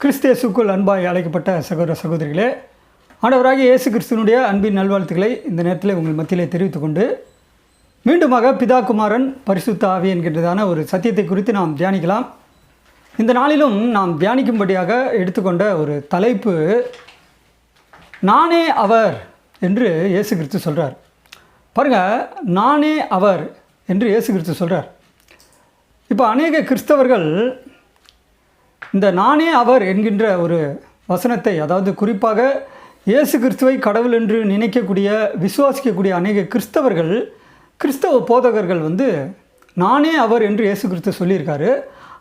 கிறிஸ்தேசுக்குள் அன்பாய் அழைக்கப்பட்ட சகோதர சகோதரிகளே ஆண்டவராக இயேசு கிறிஸ்துவனுடைய அன்பின் நல்வாழ்த்துக்களை இந்த நேரத்தில் உங்கள் மத்தியிலே தெரிவித்துக்கொண்டு மீண்டுமாக பிதா குமாரன் பரிசுத்த ஆவி என்கின்றதான ஒரு சத்தியத்தை குறித்து நாம் தியானிக்கலாம். இந்த நாளிலும் நாம் தியானிக்கும்படியாக எடுத்துக்கொண்ட ஒரு தலைப்பு நானே அவர் என்று இயேசு கிறிஸ்து சொல்கிறார் பாருங்கள் நானே அவர் என்று இயேசு கிறிஸ்து சொல்கிறார் இப்போ அநேக கிறிஸ்தவர்கள் இந்த நானே அவர் என்கின்ற ஒரு வசனத்தை அதாவது குறிப்பாக இயேசு கிறிஸ்துவை கடவுள் என்று நினைக்கக்கூடிய விசுவாசிக்கக்கூடிய அநேக கிறிஸ்தவர்கள் கிறிஸ்தவ போதகர்கள் வந்து நானே அவர் என்று இயேசு கிறிஸ்து சொல்லியிருக்காரு.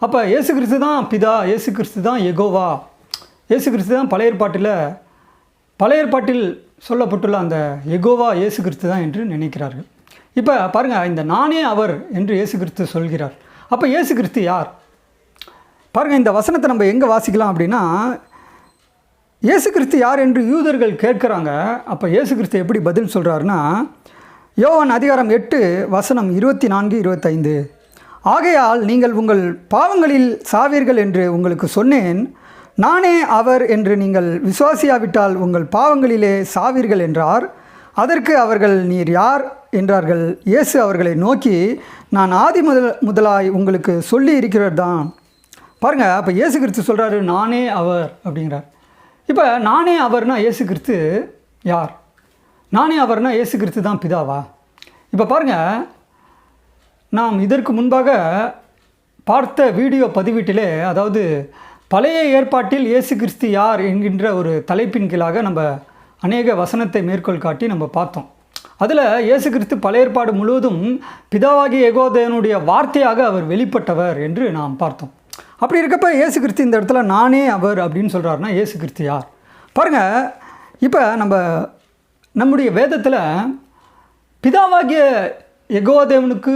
அப்போ இயேசு கிறிஸ்து தான் பிதா இயேசு கிறிஸ்து தான் எகோவா இயேசு கிறிஸ்து தான் பழைய ஏற்பாட்டில் பழைய ஏற்பாட்டில் சொல்லப்பட்டுள்ள அந்த எகோவா இயேசு கிறிஸ்து தான் என்று நினைக்கிறார்கள். இப்போ பாருங்கள் இந்த நானே அவர் என்று இயேசு கிறிஸ்து சொல்கிறார். அப்போ இயேசு கிறிஸ்து யார்? பாருங்கள் இந்த வசனத்தை நம்ம எங்கே வாசிக்கலாம் அப்படின்னா இயேசு கிறிஸ்து யார் என்று யூதர்கள் கேட்குறாங்க. அப்போ இயேசு கிறிஸ்து எப்படி பதில் சொல்கிறாருன்னா யோவான் அதிகாரம் எட்டு வசனம் இருபத்தி நான்கு இருபத்தைந்து. ஆகையால் நீங்கள் உங்கள் பாவங்களில் சாவீர்கள் என்று உங்களுக்கு சொன்னேன். நானே அவர் என்று நீங்கள் விசுவாசியாவிட்டால் உங்கள் பாவங்களிலே சாவீர்கள் என்றார். அதற்கு அவர்கள் நீர் யார்? என்றார்கள். இயேசு அவர்களை நோக்கி நான் ஆதி முதல் முதலாய் உங்களுக்கு சொல்லி இருக்கிறது தான் பாருங்கள் அப்போ இயேசு கிறிஸ்து சொல்கிறாரு நானே அவர் அப்படிங்கிறார். இப்போ நானே அவர்னா இயேசு கிறிஸ்து யார்? நானே அவர்னா இயேசு கிறிஸ்து தான் பிதாவா? இப்போ பாருங்கள் நாம் இதற்கு முன்பாக பார்த்த வீடியோ பதிவீட்டிலே அதாவது பழைய ஏற்பாட்டில் இயேசு கிறிஸ்து யார் என்கின்ற ஒரு தலைப்பின் கீழாக நம்ம அநேக வசனத்தை மேற்கோள் காட்டி நம்ம பார்த்தோம். அதில் இயேசு கிறிஸ்து பழைய ஏற்பாடு முழுவதும் பிதாவாகிய ஏகோதயனுடைய வார்த்தையாக அவர் வெளிப்பட்டவர் என்று நாம் பார்த்தோம். அப்படி இருக்கப்ப ஏசு கிறிஸ்து இந்த இடத்துல நானே அவர் அப்படின்னு சொல்கிறாருன்னா ஏசு கிறிஸ்து யார்? பாருங்கள் இப்போ நம்ம நம்முடைய வேதத்தில் பிதாவாகிய எகோதேவனுக்கு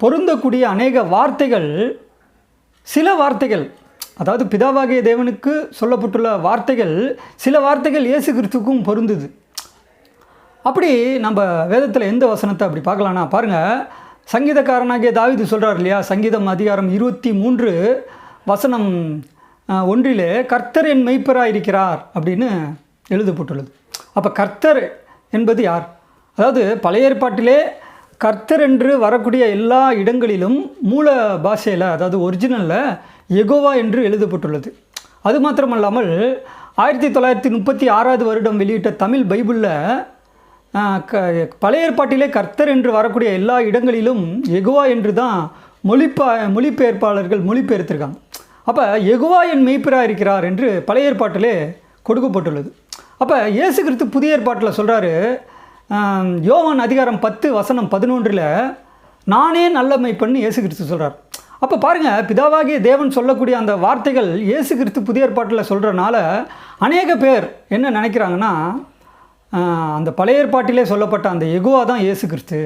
பொருந்தக்கூடிய அநேக வார்த்தைகள் சில வார்த்தைகள் அதாவது பிதாவாகிய தேவனுக்கு சொல்லப்பட்டுள்ள வார்த்தைகள் சில வார்த்தைகள் இயேசு கிறிஸ்துக்கும் பொருந்துது. அப்படி நம்ம வேதத்தில் எந்த வசனத்தை அப்படி பார்க்கலான்னா பாருங்கள் சங்கீதக்காரனாகிய தாவிது சொல்கிறார் இல்லையா? சங்கீதம் அதிகாரம் இருபத்தி மூன்று வசனம் ஒன்றிலே கர்த்தர் என் மெய்ப்பராக இருக்கிறார் அப்படின்னு எழுதப்பட்டுள்ளது. அப்போ கர்த்தர் என்பது யார்? அதாவது பழைய ஏற்பாட்டிலே கர்த்தர் என்று வரக்கூடிய எல்லா இடங்களிலும் மூல பாஷையில் அதாவது ஒரிஜினலில் எகோவா என்று எழுதப்பட்டுள்ளது. அது மாத்திரமல்லாமல் ஆயிரத்தி தொள்ளாயிரத்தி முப்பத்தி ஆறாவது வருடம் வெளியிட்ட தமிழ் பைபிளில் க பழைய ஏற்பாட்டிலே கர்த்தர் என்று வரக்கூடிய எல்லா இடங்களிலும் எகுவா என்று தான் மொழிப்பா மொழிபெயர்ப்பாளர்கள் மொழிபெயர்த்திருக்காங்க. அப்போ எகுவா என் மெய்ப்பிராக இருக்கிறார் என்று பழைய ஏற்பாட்டிலே கொடுக்கப்பட்டுள்ளது. அப்போ இயேசு கிறிஸ்து புதிய ஏற்பாட்டில் சொல்கிறாரு யோவான் அதிகாரம் பத்து வசனம் பதினொன்றில் நானே நல்ல மெய்ப்பன்னு இயேசு கிறிஸ்து சொல்கிறார் அப்போ பாருங்கள் பிதாவாகிய தேவன் சொல்லக்கூடிய அந்த வார்த்தைகள் இயேசு கிறிஸ்து புதிய ஏற்பாட்டில் சொல்கிறனால அநேக பேர் என்ன நினைக்கிறாங்கன்னா அந்த பழைய ஏற்பாட்டிலே சொல்லப்பட்ட அந்த எகோவா தான் இயேசு கிறிஸ்து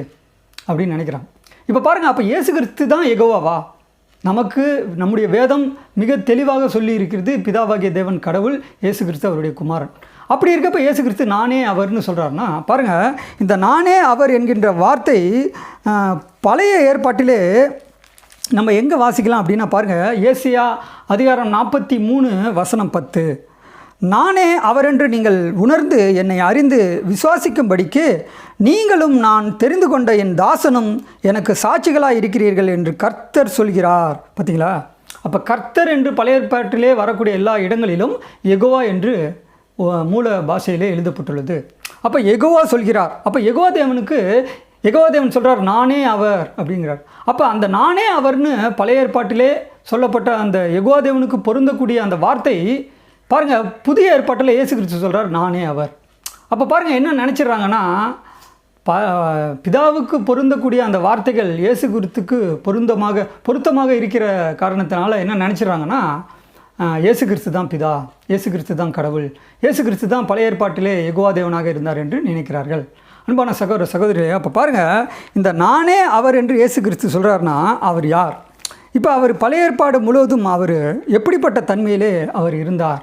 அப்படின்னு நினைக்கிறாங்க இப்போ பாருங்கள் அப்போ இயேசு கிறிஸ்து தான் எகோவாவா நமக்கு நம்முடைய வேதம் மிக தெளிவாக சொல்லி இருக்கிறது பிதாவாகிய தேவன் கடவுள் இயேசு கிறிஸ்து அவருடைய குமாரன். அப்படி இருக்கப்ப இயேசு கிறிஸ்து நானே அவர்னு சொல்கிறாருன்னா பாருங்கள் இந்த நானே அவர் என்கின்ற வார்த்தை பழைய ஏற்பாட்டிலே நம்ம எங்கே வாசிக்கலாம் அப்படின்னா பாருங்கள் ஏசியா அதிகாரம் நாற்பத்தி மூணு வசனம் பத்து. நானே அவர் என்று நீங்கள் உணர்ந்து என்னை அறிந்து விசுவாசிக்கும்படிக்கு நீங்களும் நான் தெரிந்து கொண்ட என் தாசனும் எனக்கு சாட்சிகளாக இருக்கிறீர்கள் என்று கர்த்தர் சொல்கிறார். பார்த்தீங்களா? அப்போ கர்த்தர் என்று பழைய ஏற்பாட்டிலே வரக்கூடிய எல்லா இடங்களிலும் எகோவா என்று மூல பாஷையிலே எழுதப்பட்டுள்ளது. அப்போ எகோவா சொல்கிறார். அப்போ எகோவா தேவனுக்கு எகோவா தேவன் சொல்கிறார் நானே அவர் அப்படிங்கிறார். அப்போ அந்த நானே அவர்னு பழைய ஏற்பாட்டிலே சொல்லப்பட்ட அந்த எகோவா தேவனுக்கு பொருந்தக்கூடிய அந்த வார்த்தை பாருங்கள் புதிய ஏற்பாட்டில் இயேசு கிறிஸ்து சொல்கிறார் நானே அவர். அப்போ பாருங்கள் என்ன நினச்சிடுறாங்கன்னா ப பிதாவுக்கு பொருந்தக்கூடிய அந்த வார்த்தைகள் இயேசு கிறிஸ்துக்கு பொருந்தமாக பொருத்தமாக இருக்கிற காரணத்தினால என்ன நினச்சிடுறாங்கன்னா இயேசு கிறிஸ்து தான் பிதா இயேசு கிறிஸ்து தான் கடவுள் இயேசு கிறிஸ்து தான் பழைய ஏற்பாட்டிலே எகுவா தேவனாக இருந்தார் என்று நினைக்கிறார்கள். அன்பான சகோதர சகோதரி அப்போ பாருங்கள் இந்த நானே அவர் என்று இயேசு கிறிஸ்து சொல்கிறாருன்னா அவர் யார்? இப்போ அவர் பழைய ஏற்பாடு முழுவதும் அவர் எப்படிப்பட்ட தன்மையிலே அவர் இருந்தார்?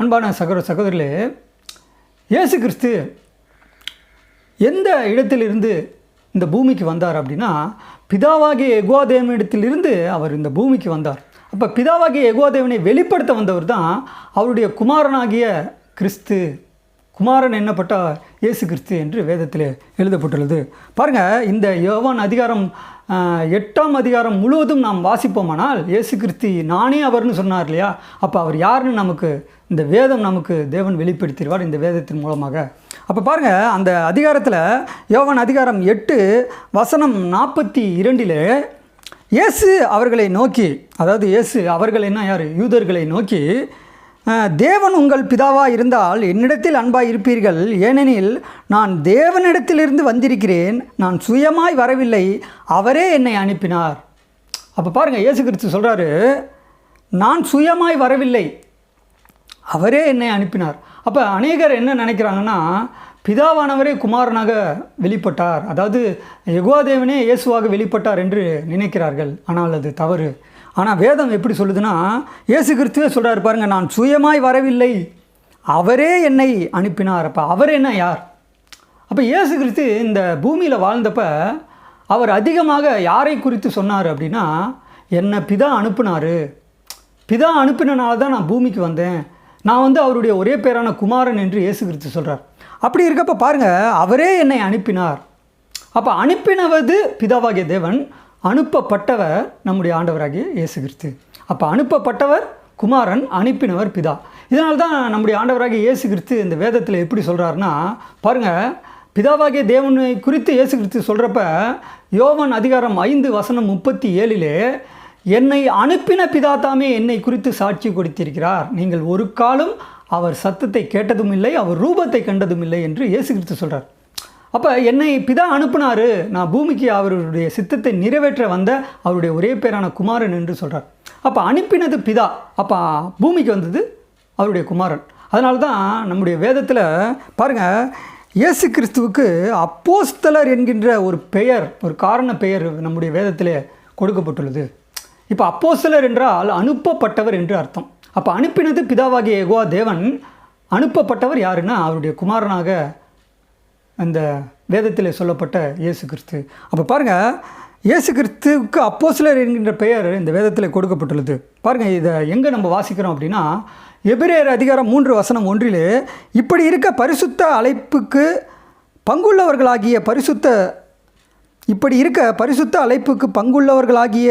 அன்பான சகோதர சகோதரிலே இயேசு கிறிஸ்து எந்த இடத்திலிருந்து இந்த பூமிக்கு வந்தார் அப்படின்னா பிதாவாகிய எகுவாதேவனிடத்திலிருந்து அவர் இந்த பூமிக்கு வந்தார். அப்போ பிதாவாகிய யெகோவா வெளிப்படுத்த வந்தவர் தான் அவருடைய குமாரனாகிய கிறிஸ்து. குமாரன் என்னப்பட்ட? இயேசு கிறிஸ்து என்று வேதத்தில் எழுதப்பட்டுள்ளது. பாருங்கள் இந்த யோவான் அதிகாரம் எட்டாம் அதிகாரம் முழுவதும் நாம் வாசிப்போமானால் இயேசு கிறிஸ்தி நானே அவர்னு சொன்னார் இல்லையா? அப்போ அவர் யாருன்னு நமக்கு இந்த வேதம் நமக்கு தேவன் வெளிப்படுத்திடுவார் இந்த வேதத்தின் மூலமாக. அப்போ பாருங்கள் அந்த அதிகாரத்தில் யோவன் அதிகாரம் எட்டு வசனம் நாற்பத்தி இரண்டிலே இயேசு அவர்களை நோக்கி அதாவது இயேசு அவர்கள் என்ன யார்? யூதர்களை நோக்கி தேவன் உங்கள் பிதாவாக இருந்தால் என்னிடத்தில் அன்பாக இருப்பீர்கள். ஏனெனில் நான் தேவனிடத்திலிருந்து வந்திருக்கிறேன். நான் சுயமாய் வரவில்லை. அவரே என்னை அனுப்பினார். அப்போ பாருங்கள் இயேசு கிறிஸ்து சொல்கிறாரு நான் சுயமாய் வரவில்லை. அவரே என்னை அனுப்பினார். அப்போ அநேகர் என்ன நினைக்கிறாங்கன்னா பிதாவானவரே குமாரனாக வெளிப்பட்டார். அதாவது யெகோவாதேவனே இயேசுவாக வெளிப்பட்டார் என்று நினைக்கிறார்கள். ஆனால் அது தவறு. ஆனால் வேதம் எப்படி சொல்லுதுன்னா இயேசு கிறிஸ்துவே சொல்கிறார் பாருங்கள் நான் சுயமாய் வரவில்லை. அவரே என்னை அனுப்பினார். அப்போ அவர் என்ன யார்? அப்போ இயேசு கிறிஸ்து இந்த பூமியில் வாழ்ந்தப்ப அவர் அதிகமாக யாரை குறித்து சொன்னார் அப்படின்னா என்னை பிதா அனுப்புனார். பிதா அனுப்பினனால தான் நான் பூமிக்கு வந்தேன். நான் வந்து அவருடைய ஒரே பேரான குமாரன் என்று இயேசு கிறிஸ்து சொல்கிறார் அப்படி இருக்கப்ப பாருங்கள் அவரே என்னை அனுப்பினார். அப்போ அனுப்பினவது பிதாவாகிய தேவன் அனுப்பப்பட்டவர் நம்முடைய ஆண்டவராகிய இயேசு கிறிஸ்து அப்போ அனுப்பப்பட்டவர் குமாரன் அனுப்பினவர் பிதா. இதனால் தான் நம்முடைய ஆண்டவராகிய இயேசு கிறிஸ்து இந்த வேதத்தில் எப்படி சொல்கிறாருன்னா பாருங்கள் பிதாவாகிய தேவனை குறித்து இயேசு கிறிஸ்து சொல்கிறப்ப யோவன் அதிகாரம் ஐந்து வசனம் முப்பத்தி ஏழிலே என்னை அனுப்பின பிதா தாமே என்னை குறித்து சாட்சி கொடுத்திருக்கிறார். நீங்கள் ஒரு காலம் அவர் சத்தத்தை கேட்டதும் இல்லை அவர் ரூபத்தை கண்டதும் இல்லை என்று இயேசு கிறிஸ்து சொல்கிறார் அப்போ என்னை பிதா அனுப்புனாரு. நான் பூமிக்கு அவருடைய சித்தத்தை நிறைவேற்ற வந்த அவருடைய ஒரே பேரான குமாரன் என்று சொல்கிறார் அப்போ அனுப்பினது பிதா. அப்போ பூமிக்கு வந்தது அவருடைய குமாரன். அதனால தான் நம்முடைய வேதத்தில் பாருங்கள் இயேசு கிறிஸ்துவுக்கு அப்போஸ்தலர் என்கின்ற ஒரு பெயர் ஒரு காரண பெயர் நம்முடைய வேதத்திலே கொடுக்கப்பட்டுள்ளது. இப்போ அப்போஸ்தலர் என்றால் அனுப்பப்பட்டவர் என்று அர்த்தம். அப்போ அனுப்பினது பிதாவாகிய யெகோவா தேவன் அனுப்பப்பட்டவர் யாருன்னா அவருடைய குமாரனாக அந்த வேதத்தில் சொல்லப்பட்ட இயேசு கிறிஸ்து. அப்போ பாருங்கள் இயேசு கிறிஸ்துவுக்கு அப்போசிலர் என்கின்ற பெயர் இந்த வேதத்தில் கொடுக்கப்பட்டுள்ளது. பாருங்கள் இதை எங்கே நம்ம வாசிக்கிறோம் அப்படின்னா எபிரேயர் அதிகாரம் மூன்று வசனம் ஒன்றிலே இப்படி இருக்க பரிசுத்த அழைப்புக்கு பங்குள்ளவர்களாகிய பரிசுத்த இப்படி இருக்க பரிசுத்த அழைப்புக்கு பங்குள்ளவர்களாகிய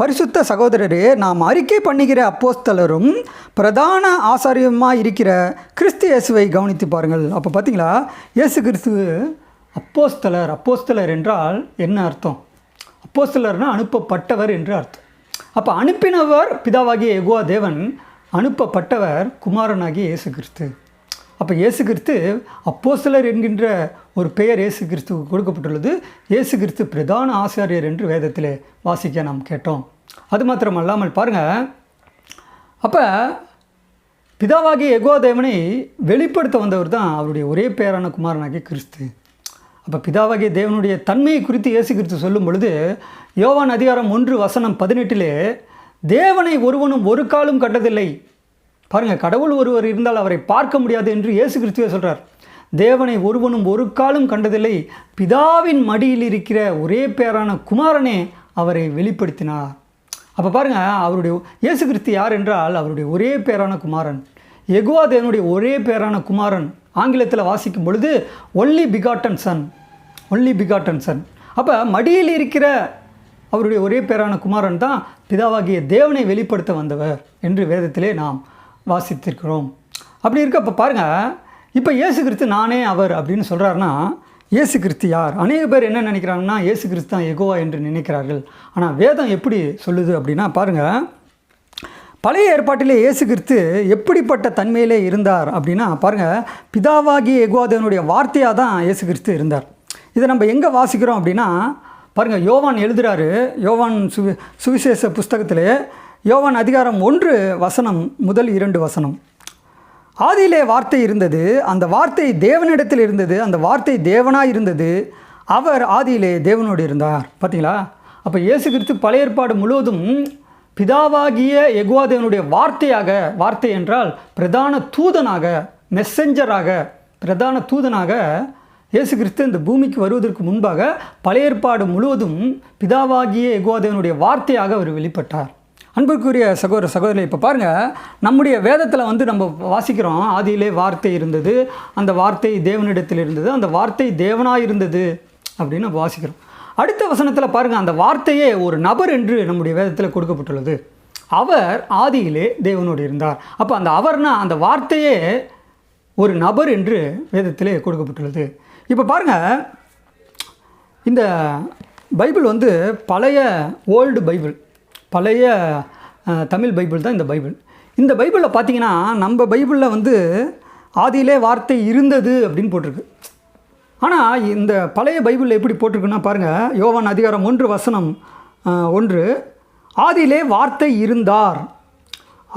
பரிசுத்த சகோதரரே நாம் அறிக்கை பண்ணுகிற அப்போஸ்தலரும் பிரதான ஆசாரியமாக இருக்கிற கிறிஸ்து இயேசுவை கவனித்து பாருங்கள். அப்போ பார்த்தீங்களா இயேசு கிறிஸ்து அப்போஸ்தலர் அப்போஸ்தலர் என்றால் என்ன அர்த்தம்? அப்போஸ்தலர்னால் அனுப்பப்பட்டவர் என்று அர்த்தம். அப்போ அனுப்பினவர் பிதாவாகிய எகுவா தேவன் அனுப்பப்பட்டவர் குமாரனாகிய இயேசு கிறிஸ்து. அப்போ இயேசு கிறிஸ்து அப்போஸ்தலர் என்கின்ற ஒரு பெயர் இயேசு கிறிஸ்துவுக்கு கொடுக்கப்பட்டுள்ளது. இயேசு கிறிஸ்து பிரதான ஆசாரியர் என்று வேதத்தில் வாசிக்க நாம் கேட்டோம். அது மாத்திரம் அல்லாமல் பாருங்கள் அப்போ பிதாவாகிய யெகோவா தேவனை வெளிப்படுத்த வந்தவர் தான் அவருடைய ஒரே பெயரான குமாரனாகிய கிறிஸ்து. அப்போ பிதாவாகிய தேவனுடைய தன்மையை குறித்து இயேசு கிறிஸ்து சொல்லும் பொழுது யோவான் அதிகாரம் ஒன்று வசனம் பதினெட்டிலே தேவனை ஒருவனும் ஒரு காலும் கண்டதில்லை. பாருங்கள் கடவுள் ஒருவர் இருந்தால் அவரை பார்க்க முடியாது என்று இயேசு கிறிஸ்துவே சொல்கிறார் தேவனை ஒருவனும் ஒரு காலும் கண்டதில்லை. பிதாவின் மடியில் இருக்கிற ஒரே பேரான குமாரனே அவரை வெளிப்படுத்தினார். அப்போ பாருங்கள் அவருடைய இயேசு கிறிஸ்து யார் என்றால் அவருடைய ஒரே பேரான குமாரன். எகுவா தேவனுடைய ஒரே பேரான குமாரன். ஆங்கிலத்தில் வாசிக்கும் பொழுது only begotten son only begotten son அப்போ மடியில் இருக்கிற அவருடைய ஒரே பேரான குமாரன் தான் பிதாவாகிய தேவனை வெளிப்படுத்த வந்தவர் என்று வேதத்திலே நாம் வாசித்திருக்கிறோம். அப்படி இருக்க இப்போ பாருங்கள் இப்போ இயேசு கிறிஸ்து நானே அவர் அப்படின்னு சொல்கிறாருன்னா இயேசு கிறிஸ்து யார்? அநேக பேர் என்ன நினைக்கிறாங்கன்னா இயேசு கிறிஸ்து தான் எகோவா என்று நினைக்கிறார்கள். ஆனால் வேதம் எப்படி சொல்லுது அப்படின்னா பாருங்கள் பழைய ஏற்பாட்டிலே இயேசு கிறிஸ்து எப்படிப்பட்ட தன்மையிலே இருந்தார் அப்படின்னா பாருங்கள் பிதாவாகிய எகோவாதேவனுடைய வார்த்தையாக தான் இயேசு கிறிஸ்து இருந்தார். இதை நம்ம எங்கே வாசிக்கிறோம் அப்படின்னா பாருங்கள் யோவான் எழுதுகிறாரு யோவான் சுவி சுவிசேஷ புஸ்தகத்திலே யோவான் அதிகாரம் ஒன்று வசனம் முதல் இரண்டு வசனம். ஆதியிலே வார்த்தை இருந்தது அந்த வார்த்தை தேவனிடத்தில் இருந்தது அந்த வார்த்தை தேவனாக இருந்தது அவர் ஆதியிலே தேவனோடு இருந்தார். பார்த்தீங்களா? அப்போ இயேசு கிறிஸ்து பழைய ஏற்பாடு முழுவதும் பிதாவாகிய எகுவாதேவனுடைய வார்த்தையாக வார்த்தை என்றால் பிரதான தூதனாக மெசஞ்சராக பிரதான தூதனாக இயேசு கிறிஸ்து இந்த பூமிக்கு வருவதற்கு முன்பாக பழைய ஏற்பாடு முழுவதும் பிதாவாகிய எகுவாதேவனுடைய வார்த்தையாக அவர் வெளிப்பட்டார். அன்புக்குரிய சகோதர சகோதரி இப்போ பாருங்கள் நம்முடைய வேதத்தில் வந்து நம்ம வாசிக்கிறோம் ஆதியிலே வார்த்தை இருந்தது அந்த வார்த்தை தேவனிடத்தில் இருந்தது அந்த வார்த்தை தேவனாக இருந்தது அப்படின்னு நம்ம வாசிக்கிறோம். அடுத்த வசனத்தில் பாருங்கள் அந்த வார்த்தையே ஒரு நபர் என்று நம்முடைய வேதத்தில் கொடுக்கப்பட்டுள்ளது. அவர் ஆதியிலே தேவனோடு இருந்தார். அப்போ அந்த அவர்னா அந்த வார்த்தையே ஒரு நபர் என்று வேதத்திலே கொடுக்கப்பட்டுள்ளது. இப்போ பாருங்கள் இந்த பைபிள் வந்து பழைய ஓல்டு பைபிள். பழைய தமிழ் பைபிள் தான் இந்த பைபிள். இந்த பைபிளில் பார்த்தீங்கன்னா நம்ம பைபிளில் வந்து ஆதியிலே வார்த்தை இருந்தது அப்படின்னு போட்டிருக்கு. ஆனால் இந்த பழைய பைபிளில் எப்படி போட்டிருக்குன்னா பாருங்கள் யோவான் அதிகாரம் ஒன்று வசனம் ஒன்று ஆதியிலே வார்த்தை இருந்தார்.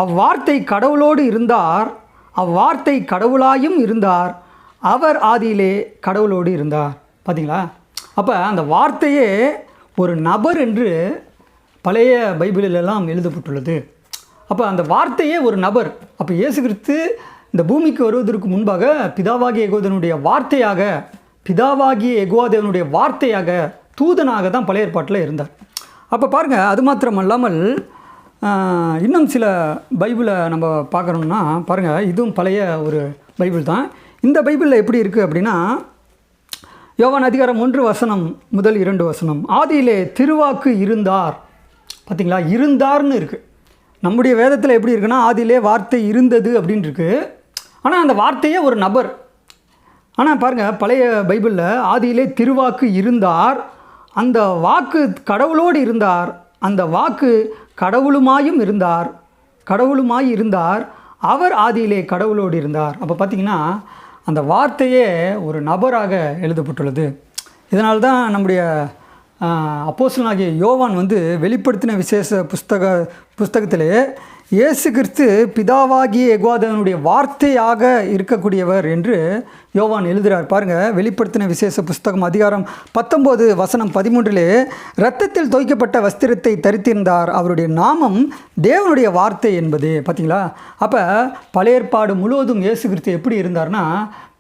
அவ்வார்த்தை கடவுளோடு இருந்தார். அவ்வார்த்தை கடவுளாயும் இருந்தார். அவர் ஆதியிலே கடவுளோடு இருந்தார். பார்த்தீங்களா அப்போ அந்த வார்த்தையே ஒரு நபர் என்று பழைய பைபிளிலெல்லாம் எழுதப்பட்டுள்ளது. அப்போ அந்த வார்த்தையே ஒரு நபர். அப்போ இயேசு கிறிஸ்து இந்த பூமிக்கு வருவதற்கு முன்பாக பிதாவாகிய எகோதனுடைய வார்த்தையாக பிதாவாகிய எகோதேவனுடைய வார்த்தையாக தூதனாக தான் பழைய ஏற்பாட்டில் இருந்தார். அப்போ பாருங்கள் அது மாத்திரமல்லாமல் அல்லாமல் இன்னும் சில பைபிளை நம்ம பார்க்குறோம்னா பாருங்கள் இதுவும் பழைய ஒரு பைபிள் தான். இந்த பைபிளில் எப்படி இருக்குது அப்படின்னா யோவான் அதிகாரம் ஒன்று வசனம் முதல் இரண்டு வசனம் ஆதியிலே திருவாக்கு இருந்தார் பார்த்தீங்களா இருந்தார்னு இருக்குது நம்முடைய வேதத்தில் எப்படி இருக்குன்னா ஆதியிலே வார்த்தை இருந்தது அப்படின்னு இருக்குது ஆனால் அந்த வார்த்தையே ஒரு நபர். ஆனால் பாருங்கள் பழைய பைபிளில் ஆதியிலே திருவாக்கு இருந்தார். அந்த வாக்கு கடவுளோடு இருந்தார். அந்த வாக்கு கடவுளுமாயும் இருந்தார். கடவுளுமாய் இருந்தார். அவர் ஆதியிலே கடவுளோடு இருந்தார். அப்போ பார்த்தீங்கன்னா அந்த வார்த்தையே ஒரு நபராக எழுதப்பட்டுள்ளது. இதனால்தான் நம்முடைய அப்போசனாகிய யோவான் வந்து வெளிப்படுத்தின விசேஷ புஸ்தக புஸ்தகத்திலே இயேசு கிறிஸ்து பிதாவாகிய எகுவாதவனுடைய வார்த்தையாக இருக்கக்கூடியவர் என்று யோவான் எழுதுகிறார். பாருங்கள் வெளிப்படுத்தின விசேஷ புஸ்தகம் அதிகாரம் பத்தொம்போது வசனம் பதிமூன்றிலே இரத்தத்தில் துவைக்கப்பட்ட வஸ்திரத்தை தரித்திருந்தார். அவருடைய நாமம் தேவனுடைய வார்த்தை என்பது. பார்த்தீங்களா அப்போ பழைய ஏற்பாடு முழுவதும் இயேசு கிறிஸ்து எப்படி இருந்தார்னா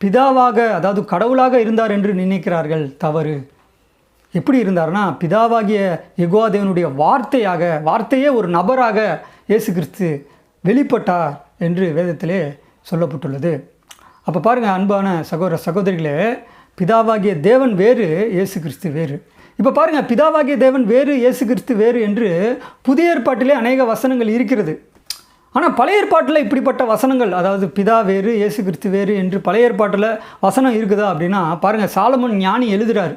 பிதாவாக அதாவது கடவுளாக இருந்தார் என்று நினைக்கிறார்கள். தவறு. எப்படி இருந்தார்னா பிதாவாகிய எகோவாதேவனுடைய வார்த்தையாக வார்த்தையே ஒரு நபராக இயேசு கிறிஸ்து வெளிப்பட்டார் என்று வேதத்திலே சொல்லப்பட்டுள்ளது. அப்போ பாருங்கள் அன்பான சகோதர சகோதரிகளே பிதாவாகிய தேவன் வேறு இயேசு கிறிஸ்து வேறு. இப்போ பாருங்கள் பிதாவாகிய தேவன் வேறு இயேசு கிறிஸ்து வேறு என்று புதிய ஏற்பாட்டிலே அநேக வசனங்கள் இருக்கிறது. ஆனால் பழைய ஏற்பாட்டில் இப்படிப்பட்ட வசனங்கள் அதாவது பிதா வேறு இயேசு கிறிஸ்து வேறு என்று பழைய ஏற்பாட்டில் வசனம் இருக்குதா அப்படின்னா பாருங்கள் சாலமன் ஞானி எழுதுகிறார்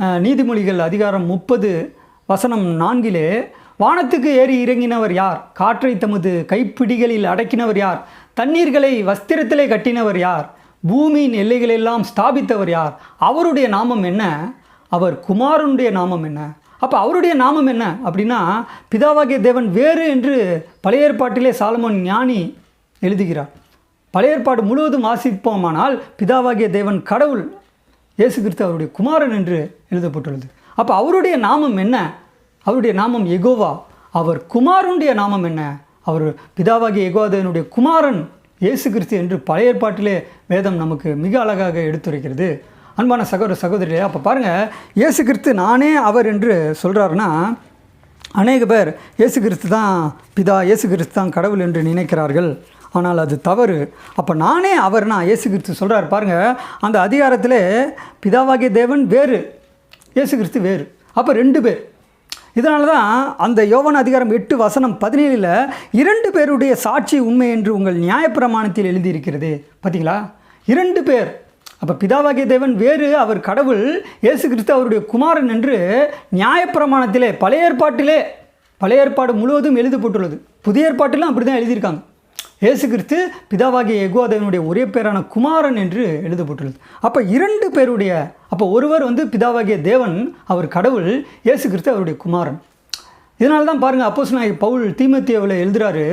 நீதிமொழிகள் அதிகாரம் முப்பது வசனம் நான்கிலே வானத்துக்கு ஏறி இறங்கினவர் யார்? காற்றை தமது கைப்பிடிகளில் அடக்கினவர் யார்? தண்ணீர்களை வஸ்திரத்திலே கட்டினவர் யார்? பூமியின் எல்லைகளெல்லாம் ஸ்தாபித்தவர் யார்? அவருடைய நாமம் என்ன? அவர் குமாரனுடைய நாமம் என்ன? அப்போ அவருடைய நாமம் என்ன? அப்படின்னா பிதாவாகிய தேவன் வேறு என்று பழைய ஏற்பாட்டிலே சாலமோன் ஞானி எழுதுகிறார். பழைய ஏற்பாடு முழுவதும் வாசிப்போமானால் பிதாவாகிய தேவன் கடவுள் இயேசு கிறிஸ்து அவருடைய குமாரன் என்று எழுதப்பட்டுள்ளது. அப்போ அவருடைய நாமம் என்ன? அவருடைய நாமம் எகோவா அவர் குமாரனுடைய நாமம் என்ன? அவர் பிதாவாகிய எகோவாதனுடைய குமாரன் இயேசு கிறிஸ்து என்று பழைய ஏற்பாட்டிலே வேதம் நமக்கு மிக அழகாக எடுத்துரைக்கிறது. அன்பான சகோதர சகோதரியே அப்போ பாருங்கள் இயேசு கிறிஸ்து நானே அவர் என்று சொல்கிறாருன்னா அநேக பேர் இயேசு கிறிஸ்து தான் பிதா இயேசு கிறிஸ்து தான் கடவுள் என்று நினைக்கிறார்கள். ஆனால் அது தவறு. அப்போ நானே அவர்னா இயேசு கிறிஸ்து சொல்கிறார் பாருங்கள் அந்த அதிகாரத்தில் பிதாவாகிய தேவன் வேறு இயேசு கிறிஸ்து வேறு. அப்போ ரெண்டு பேர். இதனால தான் அந்த யோவன் அதிகாரம் எட்டு வசனம் பதினேழில் இரண்டு பேருடைய சாட்சி உண்மை என்று உங்கள் நியாயப்பிரமாணத்தில் எழுதியிருக்கிறது. பார்த்தீங்களா இரண்டு பேர். அப்போ பிதாவாகிய தேவன் வேறு அவர் கடவுள் இயேசு கிறிஸ்து அவருடைய குமாரன் என்று நியாயப்பிரமாணத்திலே பழைய ஏற்பாட்டிலே பழைய ஏற்பாடு முழுவதும் எழுதப்பட்டுள்ளது. புதிய ஏற்பாட்டிலும் அப்படி தான் எழுதியிருக்காங்க. இயேசு கிறிஸ்து பிதாவாகிய எகுவாதேவனுடைய ஒரே பேரான குமாரன் என்று எழுதப்பட்டுள்ளது. அப்போ இரண்டு பேருடைய அப்போ ஒருவர் வந்து பிதாவாகிய தேவன் அவர் கடவுள் இயேசு கிறிஸ்து அவருடைய குமாரன். இதனால தான் பாருங்கள் அப்போஸ் நாய் பவுல் தீமத்தியாவில் எழுதுகிறாரு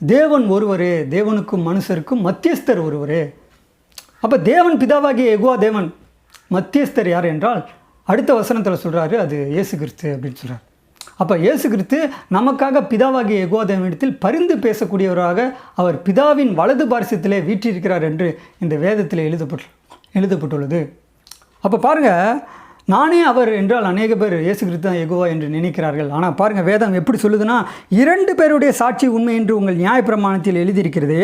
தேவன் ஒருவரே தேவனுக்கும் மனுஷருக்கும் மத்தியஸ்தர் ஒருவரே. அப்போ தேவன் பிதாவாகிய எகுவா தேவன் மத்தியஸ்தர் யார் என்றால் அடுத்த வசனத்தில் சொல்கிறாரு அது இயேசு கிறிஸ்து அப்படின்னு சொல்கிறார் அப்போ இயேசு கிறிஸ்து நமக்காக பிதாவாகிய எகுவா பரிந்து பேசக்கூடியவராக அவர் பிதாவின் வலது பாரிசத்திலே வீற்றிருக்கிறார் என்று இந்த வேதத்தில் எழுதப்பட்டு எழுதப்பட்டுள்ளது. அப்போ பாருங்கள் நானே அவர் என்றால் அநேக பேர் இயேசு கிறிஸ்து தான் எகுவா என்று நினைக்கிறார்கள். ஆனால் பாருங்கள் வேதம் எப்படி சொல்லுதுன்னா இரண்டு பேருடைய சாட்சி உண்மை என்று உங்கள் நியாயப்பிரமாணத்தில் எழுதியிருக்கிறது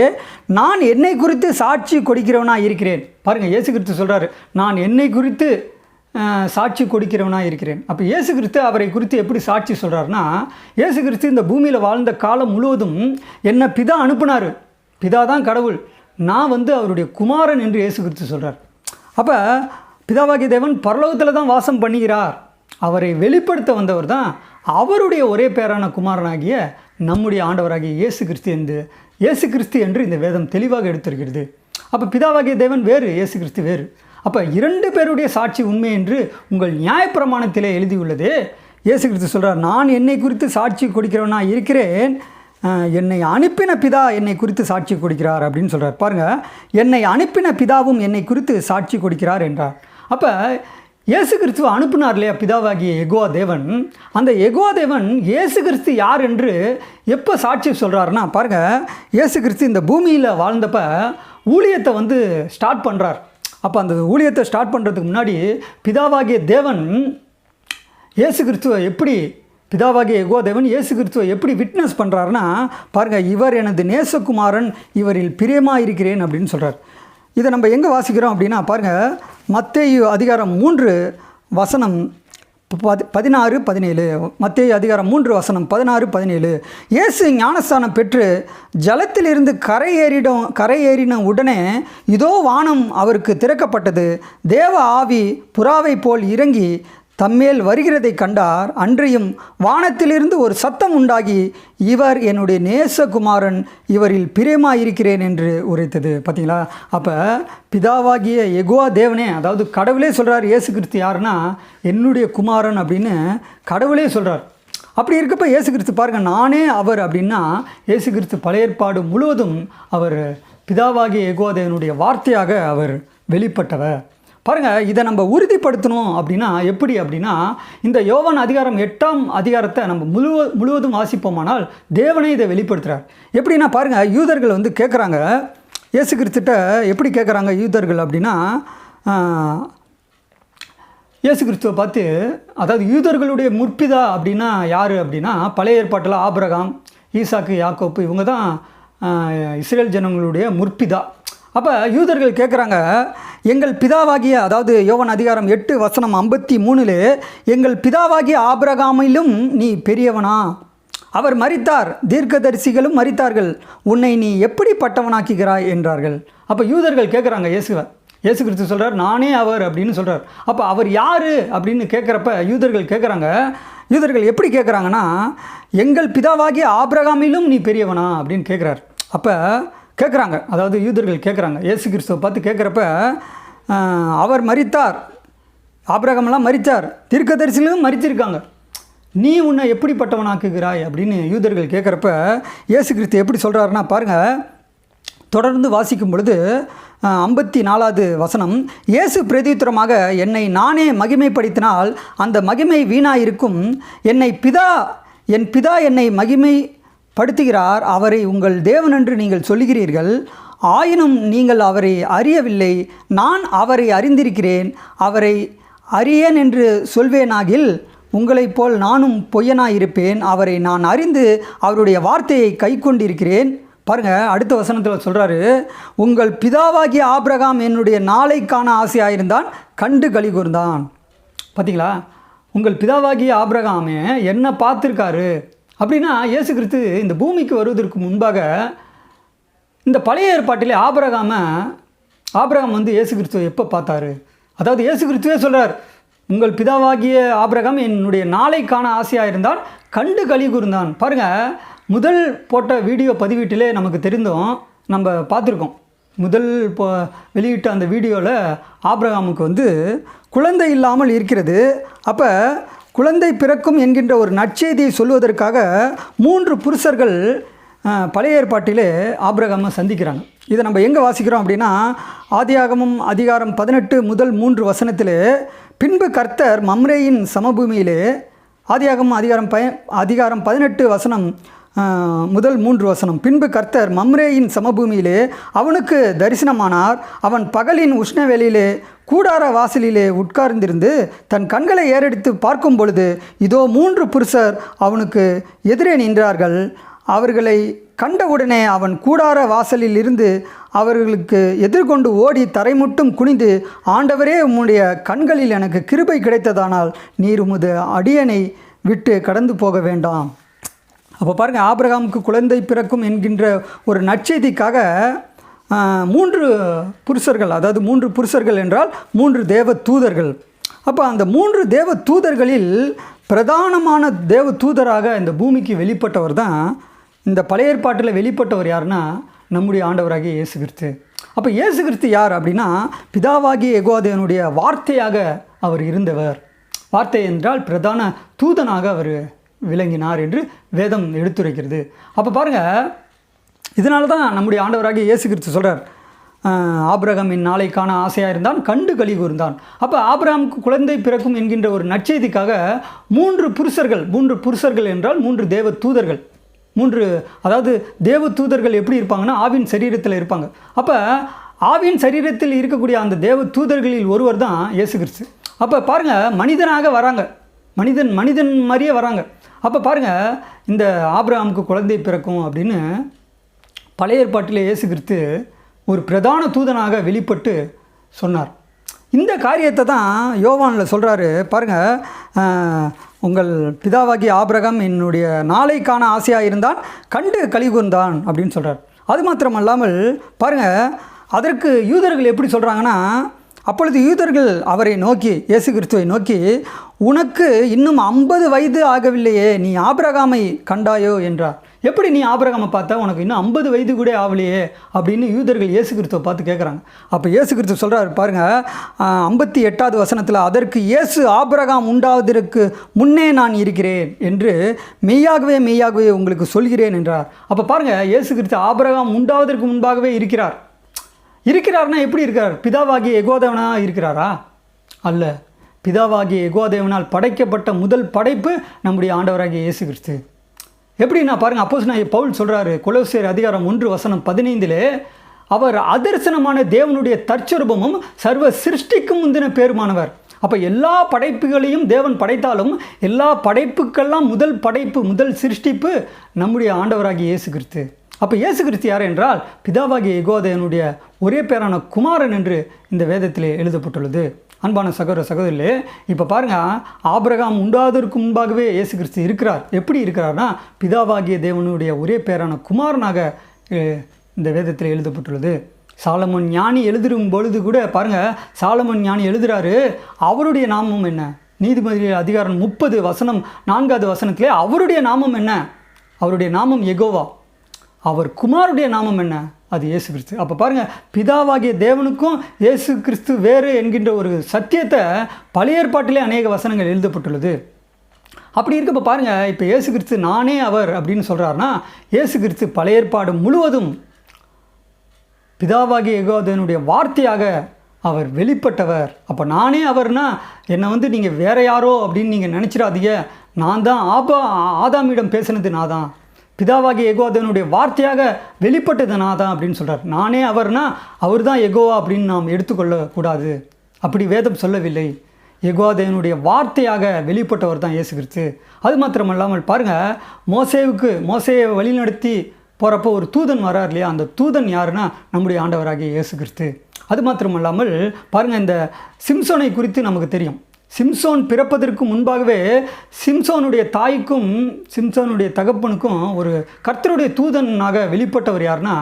நான் என்னை குறித்து சாட்சி கொடுக்கிறவனாக இருக்கிறேன் பாருங்கள் இயேசு கிறிஸ்து சொல்கிறார் நான் என்னை குறித்து சாட்சி கொடுக்கிறவனாக இருக்கிறேன். அப்போ இயேசு கிறிஸ்து அவரை குறித்து எப்படி சாட்சி சொல்கிறாருன்னா இயேசு கிறிஸ்து இந்த பூமியில் வாழ்ந்த காலம் முழுவதும் என்னை பிதா அனுப்புனார். பிதா தான் கடவுள். நான் வந்து அவருடைய குமாரன் என்று இயேசு கிறிஸ்து சொல்கிறார் அப்போ பிதாவாகிய தேவன் பரலோகத்தில் தான் வாசம் பண்ணுகிறார். அவரை வெளிப்படுத்த வந்தவர் தான் அவருடைய ஒரே பேரான குமாரனாகிய நம்முடைய ஆண்டவராகிய இயேசு கிறிஸ்து என்று இயேசு கிறிஸ்து என்று இந்த வேதம் தெளிவாக எடுத்திருக்கிறது. அப்போ பிதாவாகிய தேவன் வேறு இயேசு கிறிஸ்து வேறு. அப்போ இரண்டு பேருடைய சாட்சி உண்மை என்று உங்கள் நியாயப்பிரமாணத்திலே எழுதியுள்ளது. இயேசு கிறிஸ்து சொல்கிறார் நான் என்னை குறித்து சாட்சி கொடுக்கிறவனா இருக்கிறேன். என்னை அனுப்பின பிதா என்னை குறித்து சாட்சி கொடுக்கிறார் அப்படின்னு சொல்கிறார் பாருங்கள் என்னை அனுப்பின பிதாவும் என்னை குறித்து சாட்சி கொடுக்கிறார் என்றார். அப்போ இயேசு கிறிஸ்துவ அனுப்புனார் இல்லையா பிதாவாகிய எகோவா தேவன்? அந்த எகோவா தேவன் இயேசு கிறிஸ்து யார் என்று எப்போ சாட்சி சொல்கிறாருன்னா பாருங்கள் இயேசு கிறிஸ்து இந்த பூமியில் வாழ்ந்தப்ப ஊழியத்தை வந்து ஸ்டார்ட் பண்ணுறார் அப்போ அந்த ஊழியத்தை ஸ்டார்ட் பண்ணுறதுக்கு முன்னாடி பிதாவாகிய தேவன் இயேசு கிறிஸ்துவ எப்படி பிதாவாகிய எகோ தேவன் இயேசு கிறிஸ்துவ எப்படி விட்னஸ் பண்ணுறாருன்னா பாருங்கள் இவர் எனது நேசகுமாரன் இவரில் பிரியமாக இருக்கிறேன் அப்படின்னு சொல்கிறார் இதை நம்ம எங்கே வாசிக்கிறோம் அப்படின்னா பாருங்கள் மத்தேயு அதிகாரம் மூன்று வசனம் பதி பதினாறு பதினேழு மத்திய அதிகாரம் மூன்று வசனம் பதினாறு பதினேழு. இயேசு ஞானஸ்தானம் பெற்று ஜலத்திலிருந்து கரை ஏறிடும் கரை ஏறின உடனே இதோ வானம் அவருக்கு திறக்கப்பட்டது. தேவ ஆவி புறாவை போல் இறங்கி தம்மேல் வருகிறதை கண்டார். அன்றையும் வானத்திலிருந்து ஒரு சத்தம் உண்டாகி இவர் என்னுடைய நேசகுமாரன் இவரில் பிரியமாயிருக்கிறேன் என்று உரைத்தது. பார்த்தீங்களா? அப்போ பிதாவாகிய எகுவா தேவனே அதாவது கடவுளே சொல்கிறார் இயேசு கிறிஸ்து யாருன்னா என்னுடைய குமாரன் அப்படின்னு கடவுளே சொல்கிறார் அப்படி இருக்கப்ப இயேசு கிறிஸ்து பாருங்கள் நானே அவர் அப்படின்னா இயேசு கிறிஸ்து பழைய ஏற்பாடு முழுவதும் அவர் பிதாவாகிய எகுவா தேவனுடைய வார்த்தையாக அவர் வெளிப்பட்டவர். பாருங்கள் இதை நம்ம உறுதிப்படுத்தணும் அப்படின்னா எப்படி அப்படின்னா இந்த யோவான் அதிகாரம் எட்டாம் அதிகாரத்தை நம்ம முழுவ முழுவதும் வாசிப்போமானால் தேவனே இதை வெளிப்படுத்துகிறார் எப்படின்னா பாருங்கள் யூதர்கள் வந்து கேட்குறாங்க இயேசு கிறிஸ்துட்ட எப்படி கேட்குறாங்க யூதர்கள் அப்படின்னா இயேசு கிறிஸ்துவை பார்த்து அதாவது யூதர்களுடைய முற்பிதா அப்படின்னா யார் அப்படின்னா பழைய ஏற்பாட்டில் ஆபிரகாம் ஈசாக்கு யாக்கோப்பு இவங்க தான் இஸ்ரேல் ஜனங்களுடைய முற்பிதா. அப்போ யூதர்கள் கேட்குறாங்க எங்கள் பிதாவாகிய அதாவது யோவன் அதிகாரம் எட்டு வசனம் ஐம்பத்தி மூணில் எங்கள் பிதாவாகிய ஆபிரகாமிலும் நீ பெரியவனா. அவர் மறித்தார் தீர்க்கதரிசிகளும் மறித்தார்கள் உன்னை நீ எப்படி பட்டவனாக்குகிறாய் என்றார்கள். அப்போ யூதர்கள் கேட்குறாங்க இயேசுவை. இயேசு கிறிஸ்து சொல்கிறார் நானே அவர் அப்படின்னு சொல்கிறார் அப்போ அவர் யார் அப்படின்னு கேட்குறப்ப யூதர்கள் கேட்குறாங்க யூதர்கள் எப்படி கேட்குறாங்கன்னா எங்கள் பிதாவாகிய ஆபிரகாமிலும் நீ பெரியவனா அப்படின்னு கேட்குறார் அப்போ கேட்குறாங்க அதாவது யூதர்கள் கேட்குறாங்க இயேசு கிறிஸ்துவை பார்த்து கேட்குறப்ப அவர் மறித்தார் ஆபிரகாமெல்லாம் மரித்தார். தீர்க்கதரிசிகளும் மறிச்சிருக்காங்க நீ உன்னை எப்படிப்பட்டவனாக்குகிறாய் அப்படின்னு யூதர்கள் கேட்குறப்ப இயேசு கிறிஸ்து எப்படி சொல்கிறாருன்னா பாருங்கள் தொடர்ந்து வாசிக்கும் பொழுது ஐம்பத்தி நாலாவது வசனம் இயேசு பிரதியுத்தரமாக என்னை நானே மகிமைப்படுத்தினால் அந்த மகிமை வீணாயிருக்கும். என்னை பிதா என் பிதா என்னை மகிமை படுத்துகிறார். அவரை உங்கள் தேவன் என்று நீங்கள் சொல்லுகிறீர்கள். ஆயினும் நீங்கள் அவரை அறியவில்லை. நான் அவரை அறிந்திருக்கிறேன். அவரை அறியேன் என்று சொல்வேனாகில் உங்களைப் போல் நானும் பொய்யனாயிருப்பேன். அவரை நான் அறிந்து அவருடைய வார்த்தையை கை கொண்டிருக்கிறேன் பாருங்கள் அடுத்த வசனத்தில் சொல்கிறாரு உங்கள் பிதாவாகிய ஆபிரகாம் என்னுடைய நாளைக்கான ஆசையாயிருந்தான் கண்டு களி கூர்ந்தான். பார்த்தீங்களா உங்கள் பிதாவாகிய ஆபிரகாமே என்ன பார்த்துருக்காரு? அப்படின்னா இயேசு கிறிஸ்து இந்த பூமிக்கு வருவதற்கு முன்பாக இந்த பழைய ஏற்பாட்டிலே ஆபரகாம ஆபிரகாம் வந்து இயேசு கிறிஸ்துவை எப்போ பார்த்தாரு? அதாவது இயேசு கிறிஸ்துவே சொல்கிறார் உங்கள் பிதாவாகிய ஆபரகம் என்னுடைய நாளைக்கான ஆசையாக இருந்தால் கண்டு கழி கூர்ந்தான். பாருங்கள் முதல் போட்ட வீடியோ பதிவீட்டிலே நமக்கு தெரிந்தோம் நம்ம பார்த்துருக்கோம். முதல் இப்போ வெளியிட்ட அந்த வீடியோவில் ஆபிரகாமுக்கு வந்து குழந்தை இல்லாமல் இருக்கிறது. அப்போ குழந்தை பிறக்கும் என்கின்ற ஒரு நற்செய்தியை சொல்வதற்காக மூன்று புருஷர்கள் பழைய ஏற்பாட்டிலே ஆபிரகாமை சந்திக்கிறாங்க. இதை நம்ம எங்கே வாசிக்கிறோம் அப்படின்னா ஆதியாகமும் அதிகாரம் பதினெட்டு முதல் மூன்று வசனத்திலே பின்பு கர்த்தர் மம்ரேயின் சமபூமியிலே ஆதியாகமும் அதிகாரம் பய அதிகாரம் பதினெட்டு வசனம் முதல் மூன்று வசனம். பின்பு கர்த்தர் மம்ரேயின் சமபூமியிலே அவனுக்கு தரிசனமானார். அவன் பகலின் உஷ்ணவெளியிலே கூடார வாசலிலே உட்கார்ந்திருந்து தன் கண்களை ஏறெடுத்து பார்க்கும் பொழுது இதோ மூன்று புருஷர் அவனுக்கு எதிரே நின்றார்கள். அவர்களை கண்டவுடனே அவன் கூடார வாசலில் இருந்து அவர்களுக்கு எதிர்கொண்டு ஓடி தரைமுட்டும் குனிந்து ஆண்டவரே உம்முடைய கண்களில் எனக்கு கிருபை கிடைத்ததானால் நீர் உமது அடியனை விட்டு கடந்து போக வேண்டாம். அப்போ பாருங்கள் ஆபிரகாமுக்கு குழந்தை பிறக்கும் என்கின்ற ஒரு நற்செய்திக்காக மூன்று புருஷர்கள் அதாவது மூன்று புருஷர்கள் என்றால் மூன்று தேவ தூதர்கள் அப்போ அந்த மூன்று தேவ தூதர்களில் பிரதானமான தேவ தூதராக இந்த பூமிக்கு வெளிப்பட்டவர் தான் இந்த பழைய ஏற்பாட்டில் வெளிப்பட்டவர் யாருன்னா நம்முடைய ஆண்டவராகிய இயேசு கிறிஸ்து. அப்போ இயேசு கிறிஸ்து யார் அப்படின்னா பிதாவாகிய எகோதேவனுடைய வார்த்தையாக அவர் இருந்தவர். வார்த்தை என்றால் பிரதான தூதனாக அவர் விளங்கினார் என்று வேதம் எடுத்துரைக்கிறது. அப்போ பாருங்கள் இதனால தான் நம்முடைய ஆண்டவராகிய இயேசு கிறிஸ்து சொல்கிறார் ஆபிரகமின் நாளைக்கான ஆசையாக இருந்தான் கண்டு கழி கூர்ந்தான். அப்போ ஆபிரகாமுக்கு குழந்தை பிறக்கும் என்கின்ற ஒரு நற்செய்திக்காக மூன்று புருஷர்கள் மூன்று புருஷர்கள் என்றால் மூன்று தேவ தூதர்கள். மூன்று அதாவது தேவ தூதர்கள் எப்படி இருப்பாங்கன்னா ஆவின் சரீரத்தில் இருப்பாங்க. அப்போ ஆவின் சரீரத்தில் இருக்கக்கூடிய அந்த தேவ தூதர்களில் ஒருவர் தான் இயேசு கிறிஸ்து அப்போ பாருங்கள் மனிதனாக வராங்க. மனிதன் மனிதன் மாதிரியே வராங்க. அப்போ பாருங்கள் இந்த ஆப்ரஹாமுக்கு குழந்தை பிறக்கும் அப்படின்னு பழைய ஏற்பாட்டில் இயேசு கிறிஸ்து ஒரு பிரதான தூதனாக வெளிப்பட்டு சொன்னார். இந்த காரியத்தை தான் யோவானில் சொல்கிறாரு பாருங்கள் உங்கள் பிதாவாகி ஆபிரகம் என்னுடைய நாளைக்கான ஆசையாக இருந்தான் கண்டு கலிகூர்ந்தான் அப்படின்னு சொல்கிறார் அது மாத்திரமல்லாமல் பாருங்கள் அதற்கு யூதர்கள் எப்படி சொல்கிறாங்கன்னா அப்பொழுது யூதர்கள் அவரை நோக்கி இயேசு கிறிஸ்துவை நோக்கி உனக்கு இன்னும் ஐம்பது வயது ஆகவில்லையே நீ ஆபிரகாமை கண்டாயோ? என்றார். எப்படி நீ ஆபிரகாமை பார்த்தா உனக்கு இன்னும் ஐம்பது வயது கூட ஆகலையே? அப்படின்னு யூதர்கள் இயேசு கிறிஸ்துவை பார்த்து கேட்குறாங்க அப்போ இயேசு கிறிஸ்து சொல்கிறாரு பாருங்கள் ஐம்பத்தி எட்டாவது வசனத்தில் அதற்கு இயேசு ஆபிரகாம் உண்டாவதற்கு முன்னே நான் இருக்கிறேன் என்று மெய்யாகவே மெய்யாகவே உங்களுக்கு சொல்கிறேன் என்றார். அப்போ பாருங்கள் இயேசு கிறிஸ்து ஆபிரகாம் உண்டாவதற்கு முன்பாகவே இருக்கிறார். இருக்கிறார்னா எப்படி இருக்கிறார்? பிதாவாகிய எகோதேவனா இருக்கிறாரா? அல்ல. பிதாவாகிய எகோதேவனால் படைக்கப்பட்ட முதல் படைப்பு நம்முடைய ஆண்டவராகிய இயேசு கிறிஸ்து எப்படின்னா பாருங்கள் அப்போஸ் நான் பவுல் சொல்கிறாரு கொலோசியர் அதிகாரம் ஒன்று வசனம் பதினைந்திலே அவர் அதர்சனமான தேவனுடைய தற்சொருபமும் சர்வ சிருஷ்டிக்கும் முந்தின பேருமானவர். அப்போ எல்லா படைப்புகளையும் தேவன் படைத்தாலும் எல்லா படைப்புக்கெல்லாம் முதல் படைப்பு முதல் சிருஷ்டிப்பு நம்முடைய ஆண்டவராகிய இயேசு கிறிஸ்து அப்போ இயேசு கிறிஸ்து யார் என்றால் பிதாவாகிய எகோதயனுடைய ஒரே பேரான குமாரன் என்று இந்த வேதத்திலே எழுதப்பட்டுள்ளது. அன்பான சகோதர சகோதரிலே இப்போ பாருங்கள் ஆபிரகாம் உண்டாவதற்கு முன்பாகவே இயேசு கிறிஸ்து இருக்கிறார். எப்படி இருக்கிறார்னா பிதாவாகிய தேவனுடைய ஒரே பேரான குமாரனாக இந்த வேதத்தில் எழுதப்பட்டுள்ளது. சாலமன் ஞானி எழுதும் பொழுது கூட பாருங்கள் சாலமன் ஞானி எழுதுறாரு அவருடைய நாமம் என்ன? நீதிபதி அதிகாரம் முப்பது வசனம் நான்காவது வசனத்திலே அவருடைய நாமம் என்ன? அவருடைய நாமம் எகோவா அவர் குமாருடைய நாமம் என்ன? அது இயேசு கிறிஸ்து. அப்போ பாருங்கள் பிதாவாகிய தேவனுக்கும் இயேசு கிறிஸ்து வேறு என்கின்ற ஒரு சத்தியத்தை பழைய ஏற்பாட்டிலே அநேக வசனங்கள் எழுதப்பட்டுள்ளது. அப்படி இருக்கப்போ பாருங்கள் இப்போ இயேசு கிறிஸ்து நானே அவர் அப்படின்னு சொல்கிறாருன்னா இயேசு கிறிஸ்து பழைய ஏற்பாடு முழுவதும் பிதாவாகிய எகோதனுடைய வார்த்தையாக அவர் வெளிப்பட்டவர். அப்போ நானே அவர்னா என்னை வந்து நீங்கள் வேற யாரோ அப்படின்னு நீங்கள் நினச்சிடாதீங்க. நான் தான் ஆபா ஆதாமிடம் பேசினது நான் தான். பிதாவாகிய எகோதனுடைய வார்த்தையாக வெளிப்பட்டது நான் தான் அப்படின்னு சொல்கிறார் நானே அவர்னா அவர் தான் எகோவா அப்படின்னு நாம் எடுத்துக்கொள்ளக்கூடாது. அப்படி வேதம் சொல்லவில்லை. எகோதேவனுடைய வார்த்தையாக வெளிப்பட்டவர் தான் இயேசு கிறிஸ்து. அது மாத்திரமல்லாமல் பாருங்கள் மோசேவுக்கு மோசையை வழிநடத்தி போகிறப்போ ஒரு தூதன் வரார் இல்லையா? அந்த தூதன் யாருன்னா நம்முடைய ஆண்டவராகிய இயேசு கிறிஸ்து. அது மாத்திரமல்லாமல் பாருங்கள் இந்த சிம்சோனை குறித்து நமக்கு தெரியும். சிம்சோன் பிறப்பதற்கு முன்பாகவே சிம்சோனுடைய தாய்க்கும் சிம்சோனுடைய தகப்பனுக்கும் ஒரு கர்த்தருடைய தூதனாக வெளிப்பட்டவர் யாருன்னா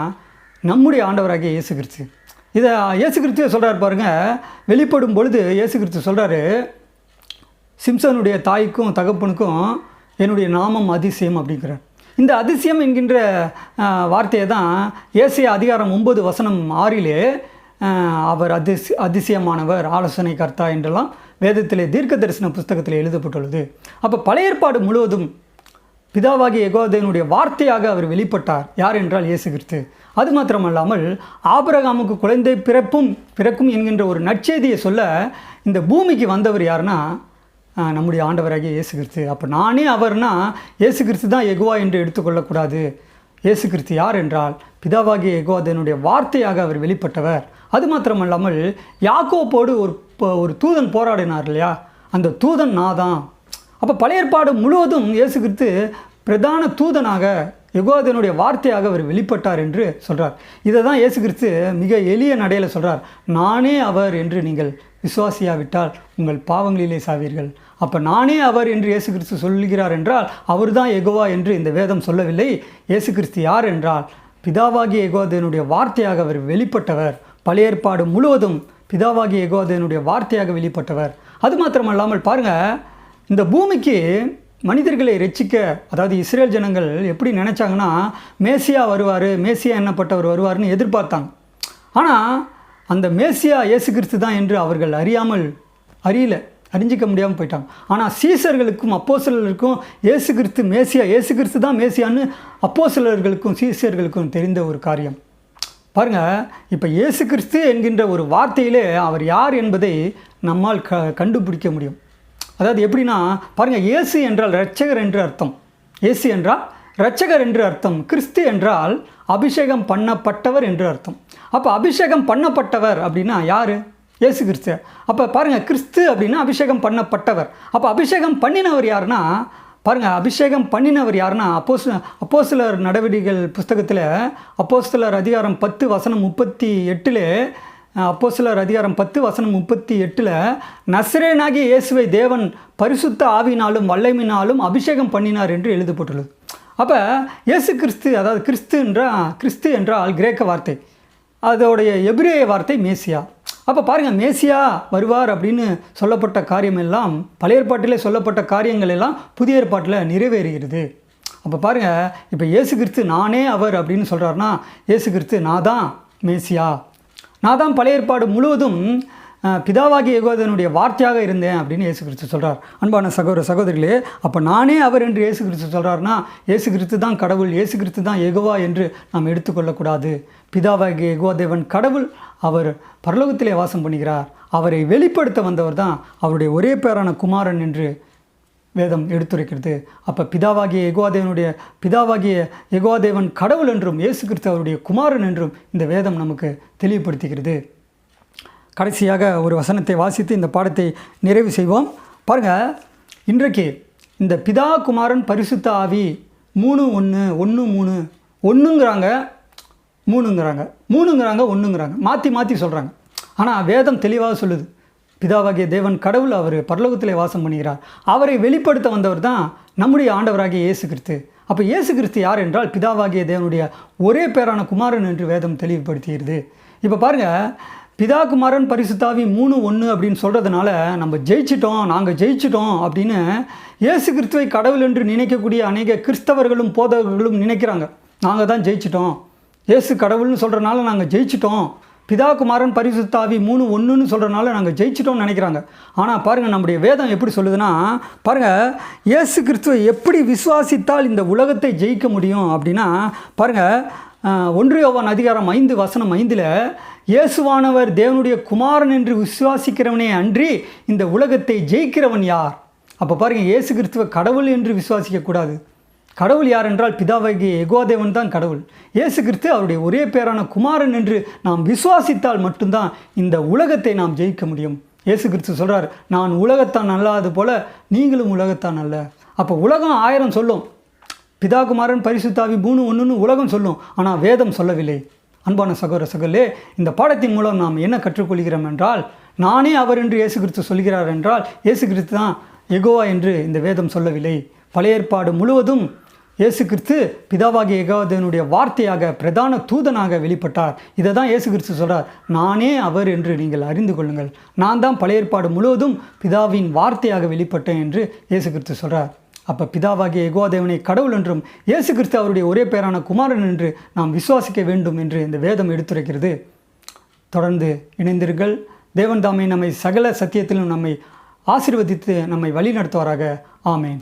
நம்முடைய ஆண்டவராகிய இயேசு கிறிஸ்து இதை இயேசு கிறிஸ்துவே சொல்கிறார் பாருங்கள் வெளிப்படும் பொழுது இயேசு கிறிஸ்து சொல்கிறாரு சிம்சனுடைய தாய்க்கும் தகப்பனுக்கும் என்னுடைய நாமம் அதிசயம் அப்படிங்கிறார். இந்த அதிசயம் என்கின்ற வார்த்தையை தான் ஏசிய அதிகாரம் ஒன்பது வசனம் ஆறிலே அவர் அதிசி அதிசயமானவர் ஆலோசனை கர்த்தா என்றெல்லாம் வேதத்திலே தீர்க்க தரிசன புஸ்தகத்தில் எழுதப்பட்டுள்ளது. அப்போ பழைய ஏற்பாடு முழுவதும் பிதாவாகிய எகோதேனுடைய வார்த்தையாக அவர் வெளிப்பட்டார். யார் என்றால் இயேசு கிறிஸ்து. அது மாத்திரமல்லாமல் ஆபரகாமுக்கு குழந்தை பிறப்பும் பிறக்கும் என்கின்ற ஒரு நற்செய்தியை சொல்ல இந்த பூமிக்கு வந்தவர் யாருன்னா நம்முடைய ஆண்டவராகிய இயேசு கிறிஸ்து. அப்போ நானே அவர்னா இயேசு கிறிஸ்து தான் எகுவா என்று எடுத்துக்கொள்ளக்கூடாது. இயேசு கிறிஸ்து யார் என்றால் பிதாவாகிய எகோதனுடைய வார்த்தையாக அவர் வெளிப்பட்டவர். அது மாத்திரமல்லாமல் யாக்கோப்போடு ஒரு ஒரு தூதன் போராடினார் இல்லையா? அந்த தூதன் நான் தான் அப்போ பழைய ஏற்பாடு முழுவதும் இயேசு கிறிஸ்து பிரதான தூதனாக எகோதனுடைய வார்த்தையாக அவர் வெளிப்பட்டார் என்று சொல்கிறார் இதை தான் இயேசு கிறிஸ்து மிக எளிய நடையில் சொல்கிறார் நானே அவர் என்று நீங்கள் விசுவாசியாவிட்டால் உங்கள் பாவங்களிலே சாவீர்கள். அப்போ நானே அவர் என்று இயேசு கிறிஸ்து சொல்கிறார் என்றால் அவர்தான் எகோவா என்று இந்த வேதம் சொல்லவில்லை. இயேசு கிறிஸ்து யார் என்றால் பிதாவாகிய எகோதனுடைய வார்த்தையாக அவர் வெளிப்பட்டவர். பழைய ஏற்பாடு முழுவதும் பிதாவாகிய எகோதனுடைய வார்த்தையாக வெளிப்பட்டவர். அது மாத்திரமல்லாமல் பாருங்கள் இந்த பூமிக்கு மனிதர்களை ரட்சிக்க அதாவது இஸ்ரேல் ஜனங்கள் எப்படி நினச்சாங்கன்னா மேசியா வருவார் மேசியா என்னப்பட்டவர் வருவார்னு எதிர்பார்த்தாங்க. ஆனால் அந்த மேசியா இயேசு கிறிஸ்து தான் என்று அவர்கள் அறியாமல் அறியல. அறிஞ்சிக்க முடியாமல் போயிட்டாங்க ஆனால் சீசர்களுக்கும் அப்போஸ்தலர்களுக்கும் ஏசு கிறிஸ்து மேசியா ஏசு கிறிஸ்து தான் மேசியான்னு அப்போஸ்தலர்களுக்கும் சீசர்களுக்கும் தெரிந்த ஒரு காரியம். பாருங்க இப்போ இயேசு கிறிஸ்து என்கின்ற ஒரு வார்த்தையிலே அவர் யார் என்பதை நம்மால் க கண்டுபிடிக்க முடியும். அதாவது எப்படின்னா பாருங்க இயேசு என்றால் இரட்சகர் என்று அர்த்தம். இயேசு என்றால் இரட்சகர் என்று அர்த்தம். கிறிஸ்து என்றால் அபிஷேகம் பண்ணப்பட்டவர் என்று அர்த்தம். அப்போ அபிஷேகம் பண்ணப்பட்டவர் அப்படின்னா யார்? இயேசு கிறிஸ்து அப்போ பாருங்கள் கிறிஸ்து அப்படின்னா அபிஷேகம் பண்ணப்பட்டவர். அப்போ அபிஷேகம் பண்ணினவர் யாருன்னா பாருங்கள் அபிஷேகம் பண்ணினவர் யாருன்னா அப்போஸ் அப்போசிலர் நடவடிக்கைகள் புஸ்தகத்தில் அப்போசிலர் அதிகாரம் பத்து வசனம் முப்பத்தி எட்டில் அப்போசிலர் அதிகாரம் பத்து வசனம் முப்பத்தி எட்டில் நசரேனாகிய இயேசுவை தேவன் பரிசுத்த ஆவினாலும் வல்லமினாலும் அபிஷேகம் பண்ணினார் என்று எழுதப்பட்டுள்ளது. அப்போ இயேசு கிறிஸ்து அதாவது கிறிஸ்து என்றால் கிறிஸ்து என்றால் கிரேக்க வார்த்தை. அதோடைய எபிரேய வார்த்தை மேசியா. அப்போ பாருங்கள் மேசியா வருவார் அப்படின்னு சொல்லப்பட்ட காரியம் எல்லாம் பழைய ஏற்பாட்டிலே சொல்லப்பட்ட காரியங்கள் எல்லாம் புதிய ஏற்பாட்டில் நிறைவேறுகிறது. அப்போ பாருங்கள் இப்போ இயேசு கிறிஸ்து நானே அவர் அப்படின்னு சொல்கிறாருன்னா இயேசு கிறிஸ்து நான் தான் மேசியா. நான் தான் பழைய ஏற்பாடு முழுவதும் பிதாவாகிய யெகோவனுடைய வார்த்தையாக இருந்தேன் அப்படின்னு இயேசு கிறிஸ்து சொல்கிறார் அன்பான சகோதர சகோதரிகளே அப்போ நானே அவர் என்று இயேசு கிறிஸ்து சொல்கிறாருன்னா இயேசு கிறிஸ்து தான் கடவுள் இயேசு கிறிஸ்து தான் எகுவா என்று நாம் எடுத்துக்கொள்ளக்கூடாது. பிதாவாகிய எகுவா தேவன் கடவுள் அவர் பரலோகத்திலே வாசம் பண்ணுகிறார். அவரை வெளிப்படுத்த வந்தவர் தான் அவருடைய ஒரே பேரான குமாரன் என்று வேதம் எடுத்துரைக்கிறது. அப்போ பிதாவாகிய எகுவாதேவனுடைய பிதாவாகிய எகுவாதேவன் கடவுள் என்றும் இயேசு கிறிஸ்து அவருடைய குமாரன் என்றும் இந்த வேதம் நமக்கு தெளிவுபடுத்துகிறது. கடைசியாக ஒரு வசனத்தை வாசித்து இந்த பாடத்தை நிறைவு செய்வோம். பாருங்கள் இன்றைக்கு இந்த பிதா குமாரன் பரிசுத்த ஆவி மூணு ஒன்று ஒன்று மூணு ஒன்றுங்கிறாங்க மூணுங்கிறாங்க மூணுங்கிறாங்க ஒன்றுங்கிறாங்க மாற்றி மாற்றி சொல்கிறாங்க ஆனால் வேதம் தெளிவாக சொல்லுது. பிதாவாகிய தேவன் கடவுள் அவர் பரலோகத்தில் வாசம் பண்ணுகிறார். அவரை வெளிப்படுத்த வந்தவர் தான் நம்முடைய ஆண்டவராகிய இயேசு கிறிஸ்து. அப்போ இயேசு கிறிஸ்து யார் என்றால் பிதாவாகிய தேவனுடைய ஒரே பேரான குமாரன் என்று வேதம் தெளிவுபடுத்துகிறது இப்போ பாருங்கள் பிதா குமாரன் பரிசுத்தாவி மூணு ஒன்று அப்படின்னு சொல்கிறதுனால நம்ம ஜெயிச்சிட்டோம் நாங்கள் ஜெயிச்சிட்டோம் அப்படின்னு இயேசு கிறிஸ்துவை கடவுள் என்று நினைக்கக்கூடிய அநேக கிறிஸ்தவர்களும் போதகர்களும் நினைக்கிறாங்க. நாங்கள் தான் ஜெயிச்சிட்டோம். இயேசு கடவுள்னு சொல்கிறனால நாங்கள் ஜெயிச்சிட்டோம். பிதா குமாரன் பரிசுத்தாவி மூணு ஒன்றுன்னு சொல்கிறனால நாங்கள் ஜெயிச்சிட்டோம்னு நினைக்கிறாங்க. ஆனால் பாருங்கள் நம்முடைய வேதம் எப்படி சொல்லுதுன்னா பாருங்கள் இயேசு கிறிஸ்துவை எப்படி விசுவாசித்தால் இந்த உலகத்தை ஜெயிக்க முடியும் அப்படின்னா பாருங்கள் ஒன்று யோவான் அதிகாரம் ஐந்து வசனம் ஐந்தில் இயேசுவானவர் தேவனுடைய குமாரன் என்று விசுவாசிக்கிறவனே அன்றி இந்த உலகத்தை ஜெயிக்கிறவன் யார்? அப்போ பாருங்கள் இயேசு கிறிஸ்துவ கடவுள் என்று விசுவாசிக்கக்கூடாது கடவுள் யார் என்றால் பிதாவாகிய எகோதேவன் தான் கடவுள். இயேசு கிறிஸ்து அவருடைய ஒரே பேரான குமாரன் என்று நாம் விசுவாசித்தால் மட்டும்தான் இந்த உலகத்தை நாம் ஜெயிக்க முடியும். இயேசு கிறிஸ்து சொல்கிறார் நான் உலகத்தான் அல்லாதது போல நீங்களும் உலகத்தான் அல்ல. அப்போ உலகம் ஆயிரம் சொல்லும். பிதாகுமாரன் பரிசுத்தாவி மூணு ஒன்றுன்னு உலகம் சொல்லும். ஆனால் வேதம் சொல்லவில்லை. அன்பான சகோதர சகலே இந்த பாடத்தின் மூலம் நாம் என்ன கற்றுக்கொள்கிறோம் என்றால் நானே அவர் என்று இயேசு கிறிஸ்து சொல்கிறார் என்றால் இயேசு கிறிஸ்து தான் எகோவா என்று இந்த வேதம் சொல்லவில்லை. பழைய ஏற்பாடு முழுவதும் இயேசு கிறிஸ்து பிதாவாகிய ஏகாதனுடைய வார்த்தையாக பிரதான தூதனாக வெளிப்பட்டார். இதை தான் இயேசு கிறிஸ்து சொல்கிறார் நானே அவர் என்று நீங்கள் அறிந்து கொள்ளுங்கள். நான் தான் பழைய ஏற்பாடு முழுவதும் பிதாவின் வார்த்தையாக வெளிப்பட்டேன் என்று இயேசு கிறிஸ்து சொல்கிறார் அப்போ பிதாவாகிய எகோதேவனை கடவுள் என்றும் இயேசு கிறிஸ்து அவருடைய ஒரே பேரான குமாரன் என்று நாம் விசுவாசிக்க வேண்டும் என்று இந்த வேதம் எடுத்துரைக்கிறது. தொடர்ந்து இணைந்தீர்கள் தேவன் தாமே நம்மை சகல சத்தியத்திலும் நம்மை ஆசீர்வதித்து நம்மை வழிநடத்துவாராக. ஆமேன்.